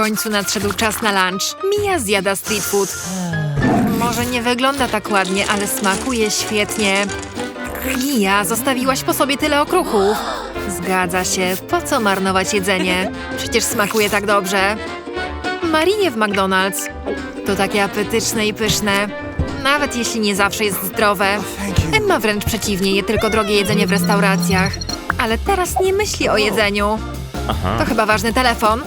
końcu nadszedł czas na lunch. Mia zjada street food. Może nie wygląda tak ładnie, ale smakuje świetnie. Mia, zostawiłaś po sobie tyle okruchów. Zgadza się, po co marnować jedzenie? Przecież smakuje tak dobrze. Marinie w McDonald's. To takie apetyczne i pyszne. Nawet jeśli nie zawsze jest zdrowe. Emma wręcz przeciwnie, je tylko drogie jedzenie w restauracjach. Ale teraz nie myśli o jedzeniu. To chyba ważny telefon.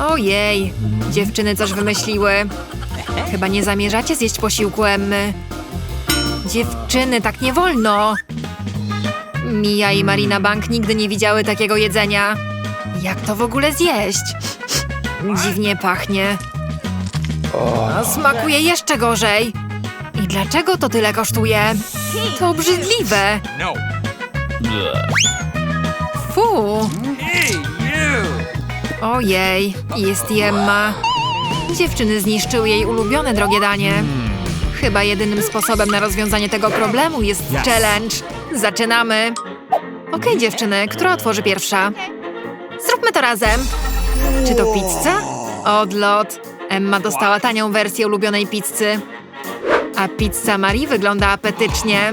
Ojej, dziewczyny coś wymyśliły. Chyba nie zamierzacie zjeść posiłku Emmy. Dziewczyny, tak nie wolno. Mia i Marina Bank nigdy nie widziały takiego jedzenia. Jak to w ogóle zjeść? Dziwnie pachnie. A smakuje jeszcze gorzej. I dlaczego to tyle kosztuje? To obrzydliwe. No. Fu. Ojej, jest Jemma. Dziewczyny zniszczyły jej ulubione drogie danie. Chyba jedynym sposobem na rozwiązanie tego problemu jest challenge. Zaczynamy. Okej, dziewczyny, która otworzy pierwsza? Zróbmy to razem. Czy to pizza? Odlot. Emma dostała tanią wersję ulubionej pizzy. A pizza Marii wygląda apetycznie.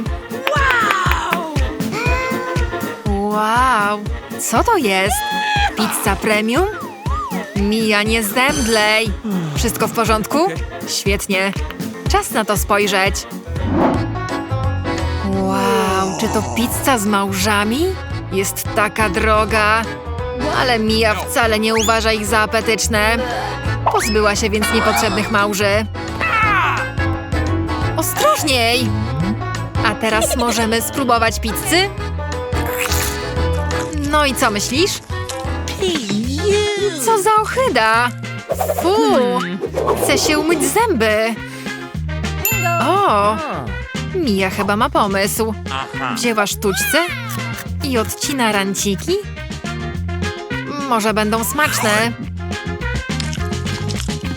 Wow! Co to jest? Pizza premium? Mija, nie zemdlej! Wszystko w porządku? Świetnie. Czas na to spojrzeć. Wow, czy to pizza z małżami? Jest taka droga. Ale Mija wcale nie uważa ich za apetyczne. Pozbyła się więc niepotrzebnych małży. Ostrożniej! A teraz możemy spróbować pizzy? No i co myślisz? Co za ohyda! Fu! Chcę się umyć zęby. O! Mija chyba ma pomysł. Wzięła sztućce i odcina ranciki? Może będą smaczne.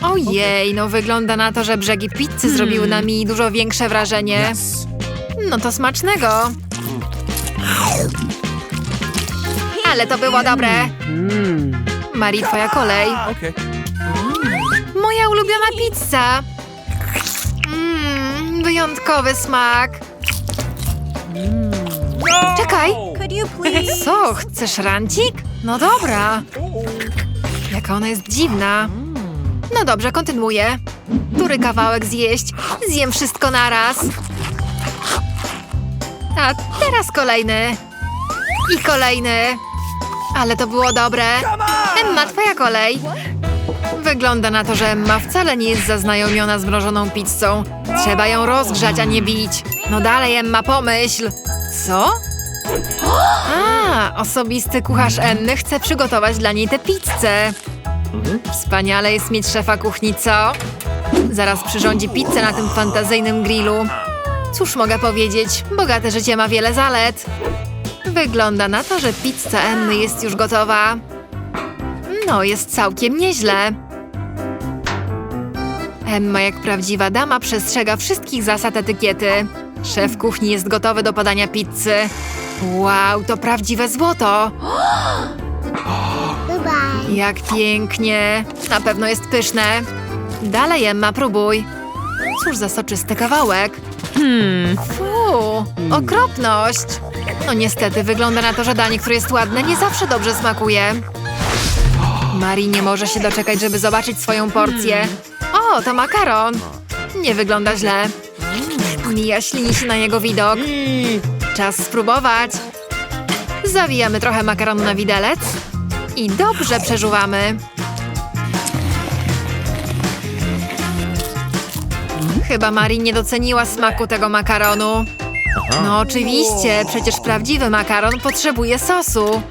Ojej, no wygląda na to, że brzegi pizzy zrobiły na mi dużo większe wrażenie. No to smacznego. Ale to było dobre. Marii, twoja kolej. Okay. Moja ulubiona pizza. Mmm, wyjątkowy smak. Czekaj. You please? Co, chcesz rancik? No dobra. Jaka ona jest dziwna. No dobrze, kontynuuję. Który kawałek zjeść? Zjem wszystko naraz. A teraz kolejny. I kolejny. Ale to było dobre. Emma, twoja kolej. Wygląda na to, że Emma wcale nie jest zaznajomiona z mrożoną pizzą. Trzeba ją rozgrzać, a nie bić. No dalej, Emma, pomyśl. Co? A, osobisty kucharz Emmy chce przygotować dla niej tę pizzę. Wspaniale jest mieć szefa kuchni, co? Zaraz przyrządzi pizzę na tym fantazyjnym grillu. Cóż mogę powiedzieć, bogate życie ma wiele zalet. Wygląda na to, że pizza Emmy jest już gotowa. No, jest całkiem nieźle. Emma, jak prawdziwa dama, przestrzega wszystkich zasad etykiety. Szef kuchni jest gotowy do podania pizzy. Wow, to prawdziwe złoto! Jak pięknie! Na pewno jest pyszne. Dalej, Emma, próbuj. Cóż za soczysty kawałek. Hmm. Fu, okropność. No niestety, wygląda na to, że danie, które jest ładne, nie zawsze dobrze smakuje. Marii nie może się doczekać, żeby zobaczyć swoją porcję. O, to makaron. Nie wygląda źle. Mija ślini się na jego widok. Czas spróbować. Zawijamy trochę makaronu na widelec i dobrze przeżuwamy. Chyba Marii nie doceniła smaku tego makaronu. No oczywiście, przecież prawdziwy makaron potrzebuje sosu.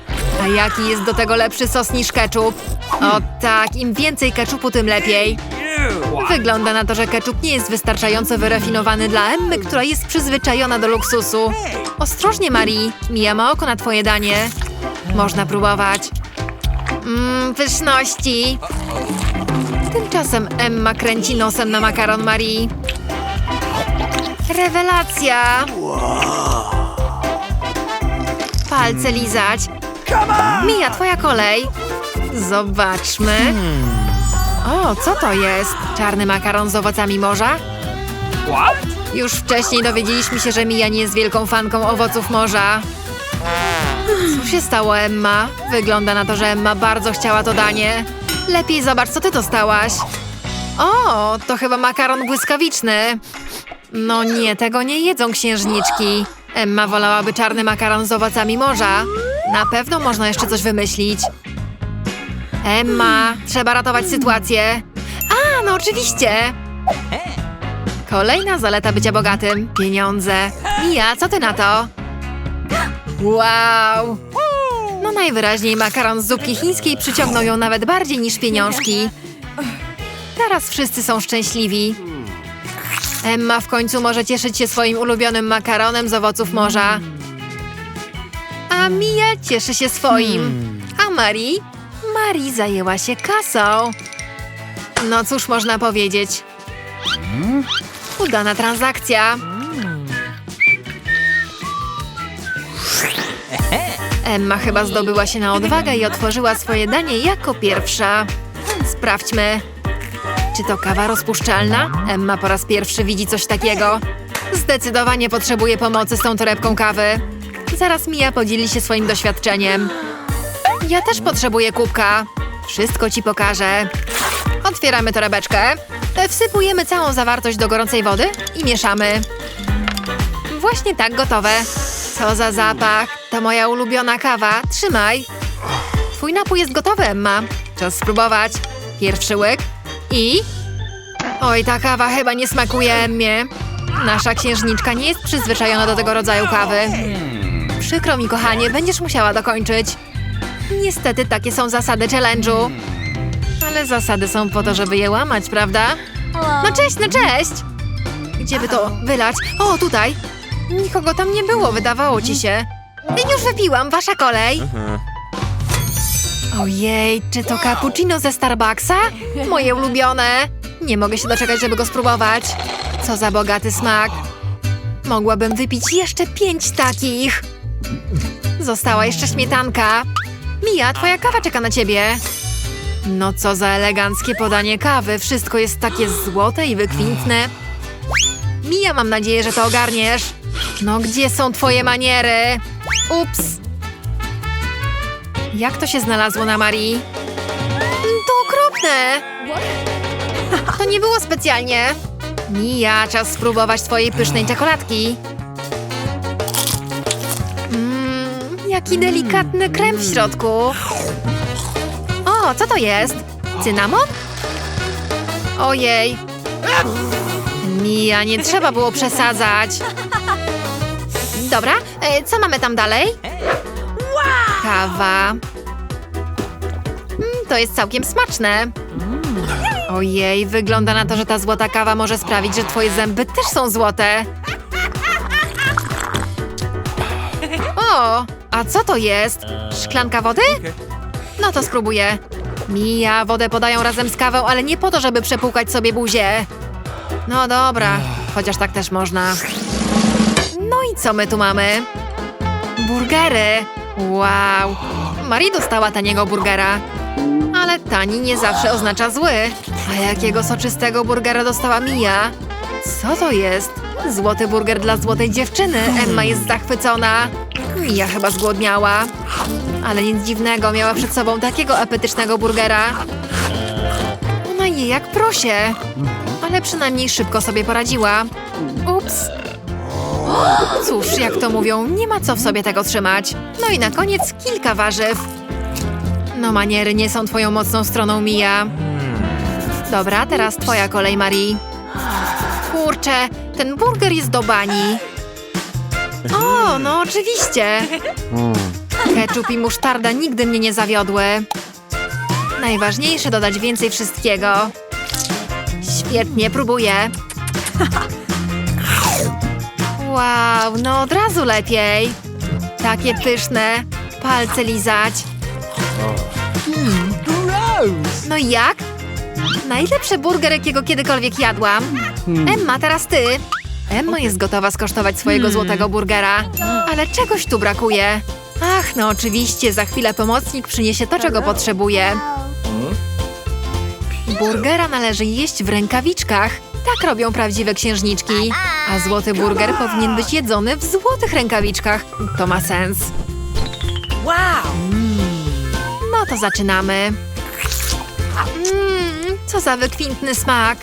A jaki jest do tego lepszy sos niż ketchup? O tak, im więcej ketchupu, tym lepiej. Wygląda na to, że ketchup nie jest wystarczająco wyrafinowany dla Emmy, która jest przyzwyczajona do luksusu. Ostrożnie, Marii. Mija ma oko na twoje danie. Można próbować. Mmm, pyszności. Tymczasem Emma kręci nosem na makaron Marii. Rewelacja! Palce lizać. Mija, twoja kolej. Zobaczmy. O, co to jest? Czarny makaron z owocami morza? Już wcześniej dowiedzieliśmy się, że Mia nie jest wielką fanką owoców morza. Co się stało, Emma? Wygląda na to, że Emma bardzo chciała to danie. Lepiej zobacz, co ty dostałaś. O, to chyba makaron błyskawiczny. No nie, tego nie jedzą księżniczki. Emma wolałaby czarny makaron z owocami morza. Na pewno można jeszcze coś wymyślić. Emma, trzeba ratować sytuację. A, no oczywiście. Kolejna zaleta bycia bogatym. Pieniądze. Mija, co ty na to? Wow! No najwyraźniej makaron z zupki chińskiej przyciągnął ją nawet bardziej niż pieniążki. Teraz wszyscy są szczęśliwi. Emma w końcu może cieszyć się swoim ulubionym makaronem z owoców morza. A Mia cieszy się swoim. A Marii? Marii zajęła się kasą. No cóż można powiedzieć. Udana transakcja. Emma chyba zdobyła się na odwagę i otworzyła swoje danie jako pierwsza. Sprawdźmy. Czy to kawa rozpuszczalna? Emma po raz pierwszy widzi coś takiego. Zdecydowanie potrzebuje pomocy z tą torebką kawy. Zaraz Mia podzieli się swoim doświadczeniem. Ja też potrzebuję kubka. Wszystko ci pokażę. Otwieramy torebeczkę. Wsypujemy całą zawartość do gorącej wody i mieszamy. Właśnie tak gotowe. Co za zapach. To moja ulubiona kawa. Trzymaj. Twój napój jest gotowy, Emma. Czas spróbować. Pierwszy łyk. I... Oj, ta kawa chyba nie smakuje Emmie. Nasza księżniczka nie jest przyzwyczajona do tego rodzaju kawy. Przykro mi, kochanie, będziesz musiała dokończyć. Niestety takie są zasady challenge'u. Ale zasady są po to, żeby je łamać, prawda? No cześć, no cześć! Gdzie by to wylać? O, tutaj! Nikogo tam nie było, wydawało ci się. Już wypiłam, wasza kolej! Ojej, czy to cappuccino ze Starbucksa? Moje ulubione! Nie mogę się doczekać, żeby go spróbować. Co za bogaty smak. Mogłabym wypić jeszcze pięć takich. Została jeszcze śmietanka. Mija, twoja kawa czeka na ciebie. No co za eleganckie podanie kawy. Wszystko jest takie złote i wykwintne. Mija, mam nadzieję, że to ogarniesz. No gdzie są twoje maniery? Ups. Jak to się znalazło na Marii? To okropne. To nie było specjalnie. Mija, czas spróbować twojej pysznej czekoladki. Mmm, jaki delikatny krem w środku. O, co to jest? Cynamon? Ojej. Mija, nie trzeba było przesadzać. Dobra, e, co mamy tam dalej? Kawa. Mm, to jest całkiem smaczne. Ojej, wygląda na to, że ta złota kawa może sprawić, że twoje zęby też są złote. O, a co to jest? Szklanka wody? No to spróbuję. Mija, wodę podają razem z kawą, ale nie po to, żeby przepłukać sobie buzię. No dobra, chociaż tak też można. No i co my tu mamy? Burgery. Wow. Marie dostała taniego burgera. Ale tani nie zawsze oznacza zły. A jakiego soczystego burgera dostała Mia? Co to jest? Złoty burger dla złotej dziewczyny. Emma jest zachwycona. Mia chyba zgłodniała. Ale nic dziwnego, miała przed sobą takiego apetycznego burgera. Ona je jak prosie. Ale przynajmniej szybko sobie poradziła. Ups. Cóż, jak to mówią, nie ma co w sobie tego trzymać. No i na koniec kilka warzyw. No maniery nie są twoją mocną stroną, Mija. Dobra, teraz twoja kolej, Marii. Kurczę, ten burger jest do bani. O, no oczywiście. Ketchup i musztarda nigdy mnie nie zawiodły. Najważniejsze dodać więcej wszystkiego. Świetnie, próbuję. Wow, no od razu lepiej. Takie pyszne. Palce lizać. No i jak? Najlepszy burger, jakiego kiedykolwiek jadłam. Emma, teraz ty. Emma jest gotowa skosztować swojego złotego burgera. Ale czegoś tu brakuje. Ach, no oczywiście, za chwilę pomocnik przyniesie to, czego potrzebuje. Burgera należy jeść w rękawiczkach. Tak robią prawdziwe księżniczki. A złoty burger powinien być jedzony w złotych rękawiczkach. To ma sens. Wow! No to zaczynamy. Mmm, co za wykwintny smak.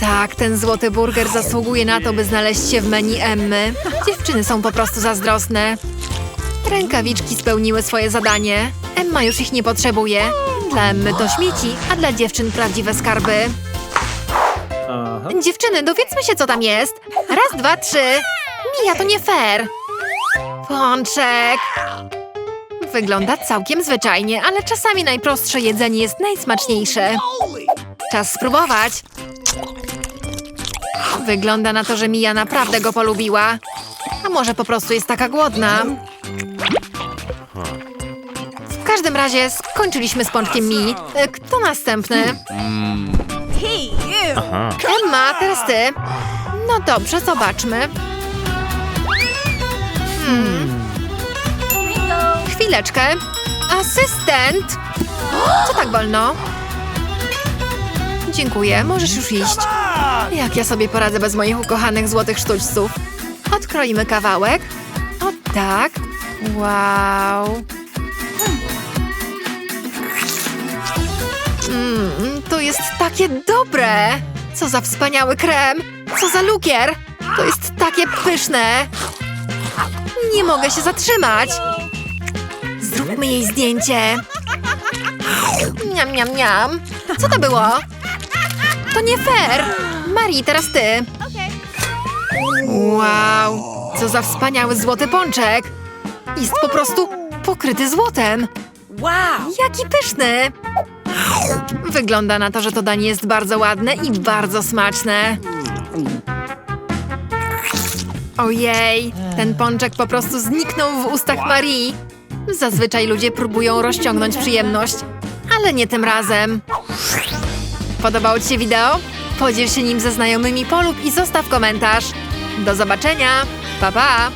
Tak, ten złoty burger zasługuje na to, by znaleźć się w menu Emmy. Dziewczyny są po prostu zazdrosne. Rękawiczki spełniły swoje zadanie. Emma już ich nie potrzebuje. Dla Emmy to śmieci, a dla dziewczyn prawdziwe skarby. Dziewczyny, dowiedzmy się, co tam jest. Raz, dwa, trzy. Mija, to nie fair. Pączek. Wygląda całkiem zwyczajnie, ale czasami najprostsze jedzenie jest najsmaczniejsze. Czas spróbować. Wygląda na to, że Mija naprawdę go polubiła. A może po prostu jest taka głodna. W każdym razie skończyliśmy z pączkiem Mi. E, Kto następny? You! Emma, teraz ty. No dobrze, zobaczmy. Bingo! Chwileczkę. Asystent! Co tak wolno? Dziękuję, możesz już iść. Jak ja sobie poradzę bez moich ukochanych złotych sztućców? Odkroimy kawałek. O tak. Wow. Mmm, to jest takie dobre. Co za wspaniały krem. Co za lukier. To jest takie pyszne. Nie mogę się zatrzymać. Zróbmy jej zdjęcie. Miam, miam, miam. Co to było? To nie fair. Marii, teraz ty. Wow, co za wspaniały złoty pączek. Jest po prostu pokryty złotem. Wow! Jaki pyszny. Wygląda na to, że to danie jest bardzo ładne i bardzo smaczne. Ojej, ten pączek po prostu zniknął w ustach Marii. Zazwyczaj ludzie próbują rozciągnąć przyjemność, ale nie tym razem. Podobało Ci się wideo? Podziel się nim ze znajomymi polub i zostaw komentarz. Do zobaczenia. Pa, pa!